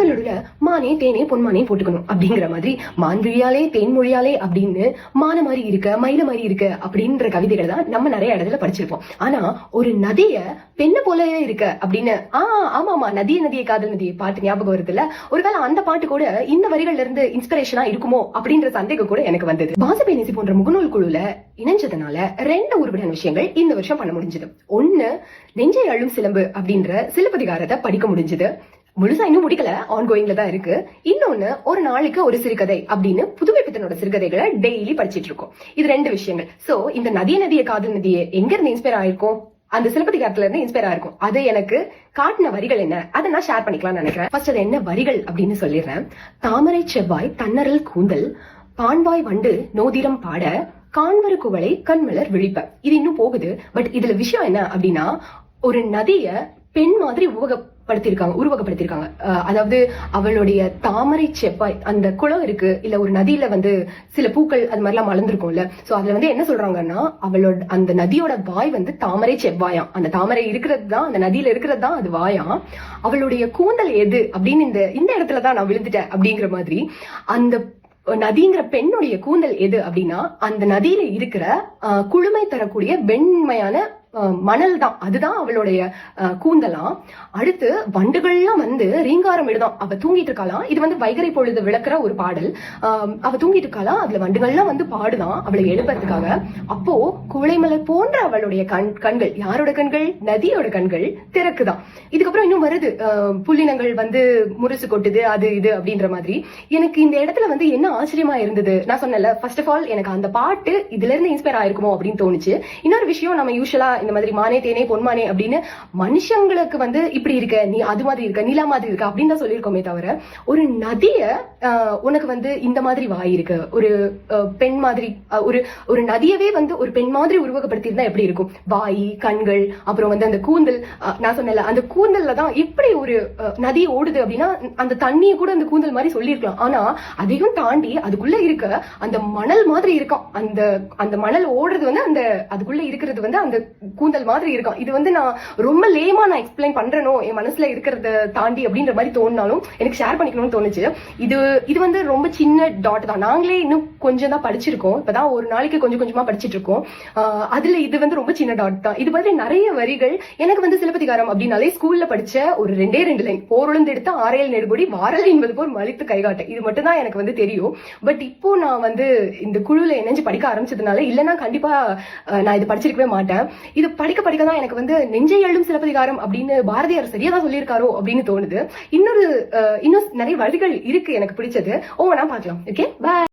கடலுடைய மானே தேனே பொன்மானே போட்டுக்கணும். அப்படிங்கிற மாதிரி மான்விழியாலே தேன்மொழியாலே அப்படின்னு மான மாதிரி இருக்க மயில மாதிரி இருக்க அப்படின்ற கவிதைகளை தான் நம்ம நிறைய இடத்துல படிச்சிருப்போம். ஆனா ஒரு நதிய பெண்ண போலவே இருக்க அப்படின்னு ஆ ஆமா ஆமா நதிய நதியை காதல் நதியை பாட்டு ஞாபகம் வருதுல்ல? ஒரு ஒருவேளை அந்த பாட்டு கூட இந்த வரிகள்ல இருந்து இன்ஸ்பிரேஷனா இருக்குமோ அப்படின்ற சந்தேகம் கூட எனக்கு வந்தது. வாசபேனிசி போன்ற முகநூல் குழுல இணைஞ்சதுனால ரெண்டு உருப்படியான விஷயங்கள் இந்த வருஷம் பண்ண முடிஞ்சது. ஒன்னு நெஞ்சை அழும் சிலம்பு அப்படின்ற சிலப்பதிகாரத்தை படிக்க முடிஞ்சது. முழுசா இன்னும் முடிக்கல ஆன்கோயிங்ல தான் இருக்கு. இன்னொன்னு ஒரு நாளைக்கு ஒரு சிறுகதை அப்படின்னு புதுமை பித்தனோட சிறுகதைகளை டெய்லி படிச்சிட்டு இருக்கோம். இது ரெண்டு விஷயங்கள். சோ இந்த நதிய நதிய காதல் நதியை எங்க இருந்து இன்ஸ்பயர் ஆயிருக்கும்? அந்த சிலப்பதிகாரத்துல இருந்து இன்ஸ்பயர் ஆயிருக்கும். அது எனக்கு காட்டின வரிகள் என்ன? அதை நான் ஷேர் பண்ணிக்கலாம்னு நினைக்கிறேன். ஃபர்ஸ்ட் அது என்ன வரிகள் அப்படின்னு சொல்லிடுறேன். தாமரை செவ்வாய் தன்னரல் கூந்தல் பாண்பாய் வண்டு நோதிரம் பாட காண்வரு குவளை கண்மலர் விழிப்ப. இது இன்னும் போகுது. பட் இதுல விஷயம் என்ன அப்படின்னா ஒரு நதிய பெண் மாதிரி உருவகப்படுத்திருக்காங்க உருவகப்படுத்திருக்காங்க அதாவது அவளுடைய தாமரை செப்பாய் அந்த குளம் இருக்கு இல்ல ஒரு நதியில வந்து சில பூக்கள் அது மாதிரிலாம் மலர்ந்துருக்கும்ல. சோ அதுல வந்து என்ன சொல்றாங்கன்னா அவளோட அந்த நதியோட வாய் வந்து தாமரை செவ்வாயாம் அந்த தாமரை இருக்கிறது தான் அந்த நதியில இருக்கிறது தான் அது வாயாம் அவளுடைய கூந்தல் எது? அப்படின்னு இந்த இந்த இடத்துல தான் நான் விழுந்துட்டேன் அப்படிங்கிற மாதிரி அந்த நதிங்கிற பெண்ணுடைய கூந்தல் எது அப்படின்னா அந்த நதியில இருக்கிற குளுமை தரக்கூடிய வெண்மையான மணல் தான். அதுதான் அவளுடைய கூந்தலாம் அடுத்து வண்டுகள்லாம் வந்து ரீங்காரம் இடுதாம் அவ தூங்கிட்டு இருக்காளாம் இது வந்து வைகரை பொழுது விளக்குற ஒரு பாடல். அவ தூங்கிட்டு இருக்காளாம் அதுல வண்டுகள்லாம் வந்து பாடுதான் அவளை எழுப்புறதுக்காக. அப்போ குவளைமலர் போன்ற அவளுடைய கண் கண்கள் யாரோட கண்கள்? நதியோட கண்கள் திறக்குதான். இதுக்கப்புறம் இன்னும் வருது. புள்ளினங்கள் வந்து முரசு கொட்டுது அது இது அப்படின்ற மாதிரி. எனக்கு இந்த இடத்துல வந்து என்ன ஆச்சரியமா இருந்தது? நான் சொன்னல ஃபர்ஸ்ட் ஆஃப் ஆல் எனக்கு அந்த பாட்டு இதுல இருந்து இன்ஸ்பயர் ஆயிருக்குமோ அப்படின்னு தோணுச்சு. இன்னொரு விஷயம் நம்ம யூஸ்வலா இந்த மாதிரி மானே தேனே பொன்மானே அப்படின்னு மனுஷங்களுக்கு வந்து இப்படி இருக்க நீ அது மாதிரி இருக்க நிலா மாதிரி இருக்க அப்படின்னு தான் சொல்லியிருக்கோமே தவிர ஒரு நதிய ஆஹ், உனக்கு வந்து இந்த மாதிரி வாய் இருக்கு. ஒரு பெண் மாதிரி ஒரு ஒரு நதியவே வந்து ஒரு பெண் மாதிரி உருவகப்படுத்தியிருந்தா எப்படி இருக்கும்? வாய் கண்கள் அப்புறம் வந்து அந்த கூந்தல் நான் சொன்னல அந்த கூந்தல்ல தான் எப்படி ஒரு நதி ஓடுது அப்படின்னா அந்த தண்ணியை கூட அந்த கூந்தல் மாதிரி சொல்லியிருக்கலாம். ஆனா அதையும் தாண்டி அதுக்குள்ள இருக்க அந்த மணல் மாதிரி இருக்கும். அந்த அந்த மணல் ஓடுறது வந்து அந்த அதுக்குள்ள இருக்கிறது வந்து அந்த கூந்தல் மாதிரி இருக்கும். இது வந்து நான் ரொம்ப லேமா நான் எக்ஸ்பிளைன் பண்றேனோ என் மனசுல இருக்கிறத தாண்டி அப்படின்ற மாதிரி தோணினாலும் எனக்கு ஷேர் பண்ணிக்கணும்னு தோணுச்சு. இது இது வந்து ரொம்ப சின்ன டாட் தான். நாங்களே இன்னும் கொஞ்சம் தான் படிச்சிருக்கோம். இப்பதான் ஒரு நாளைக்கு கொஞ்சம் கொஞ்சமா படிச்சிட்டு இருக்கோம். அதுல இது வந்து ரொம்ப சின்ன டாட் தான். இது மாதிரி நிறைய வரிகள் எனக்கு வந்து சிலப்பதிகாரம் அப்படின்னாலே ஸ்கூல்ல படிச்ச ஒரு ரெண்டே ரெண்டு லைன் போருளந்து எடுத்து ஆரையல் நெடுபடி வாரல் என்பது போல் மலித்து கைகாட்ட இது மட்டும் தான் எனக்கு வந்து தெரியும். பட் இப்போ நான் வந்து இந்த குழுல இணைஞ்சு படிக்க ஆரம்பிச்சதுனால இல்லைன்னா கண்டிப்பா நான் இது படிச்சிருக்கவே மாட்டேன். இது படிக்க படிக்க தான் எனக்கு வந்து நெஞ்சை எழும் சிலப்பதிகாரம் அப்படின்னு பாரதியார் சரியா தான் சொல்லியிருக்காரோ அப்படின்னு தோணுது. இன்னொரு இன்னும் நிறைய வழிகள் இருக்கு எனக்கு பிடிச்சது. ஓ நான் பார்க்கலாம். Okay bye